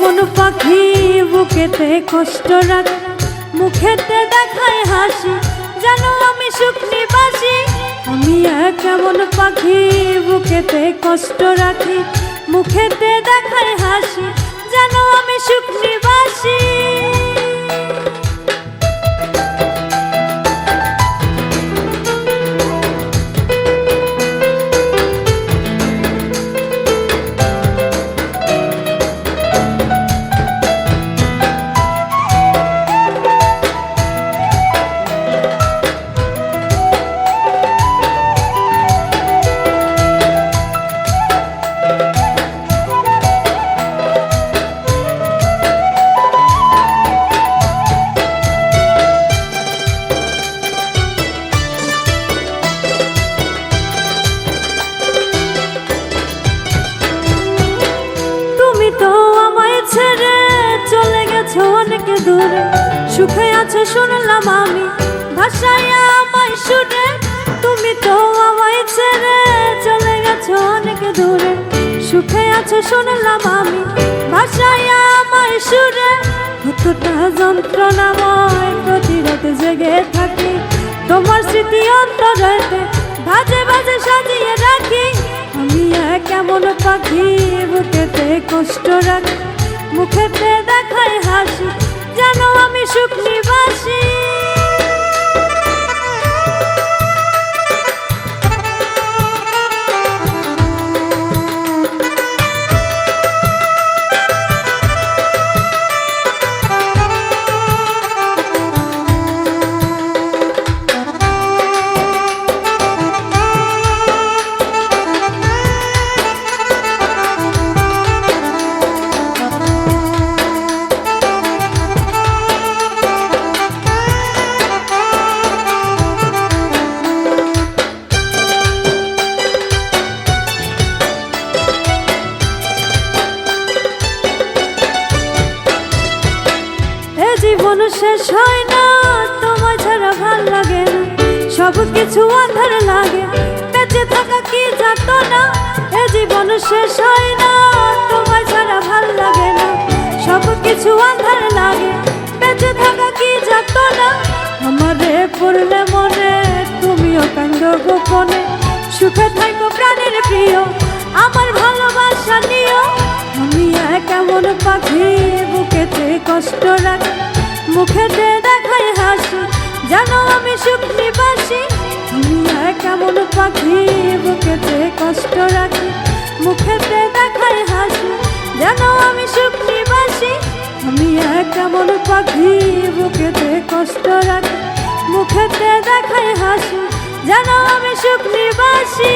কেমন পাখি বুকেতে কষ্ট রাখ। মুখেতে দেখায় হাসি, যেন আমি সুখ বাসি আমি এক কেমন পাখি বুকেতে কষ্ট রাখি। মুখেতে দেখায় হাসি, যেন আমি সুখ নিবাসী। সুখে আছো শুনলাম আমি। ভাষায় আমায় শুনে তুমি তো আমায় ছেড়ে চলে গেছো অনেক দূরে। সুখে আছো শুনলাম আমি। ভাষায় আমায় শুনে কতটা যন্ত্রণাময় প্রতি রাতে জেগে থাকি। তোমার স্মৃতি অন্তরেতে বাজে বাজে সাজিয়ে রাখি। আমি কেমন পাখি, বুকেতে কষ্ট রাখি। মুখেতে দেখায় হাসি জানো আমি সুখ নিবাসী শেষ হয় না তোমার ছাড়া ভালো লাগে না। সব কিছু আধার লাগে, বেঁচে থাকা কি যাত না? এ জীবন শেষ হয় না তোমার ছাড়া ভালো লাগে না। সব কিছু আধার লাগে, বেঁচে থাকা কি যাত না? আমারে পড়লে মনে, তুমিও কান্দ গোপনে। সুখে থাকো প্রাণের প্রিয়, আমার ভালোবাসা নিও। আমি কেমন পাখি, বুকেতে কষ্ট রাখি মুখেতে দেখায় হাসি, জানো আমি সুখ নিবাসী কেমন পাখি বুকেতে কষ্ট রাখি। মুখেতে দেখায় হাসি, জানো আমি সুখ নিবাসী আমি কেমন পাখি বুকেতে কষ্ট রাখি। মুখেতে দেখায় হাসি, জানো আমি সুখ নিবাসী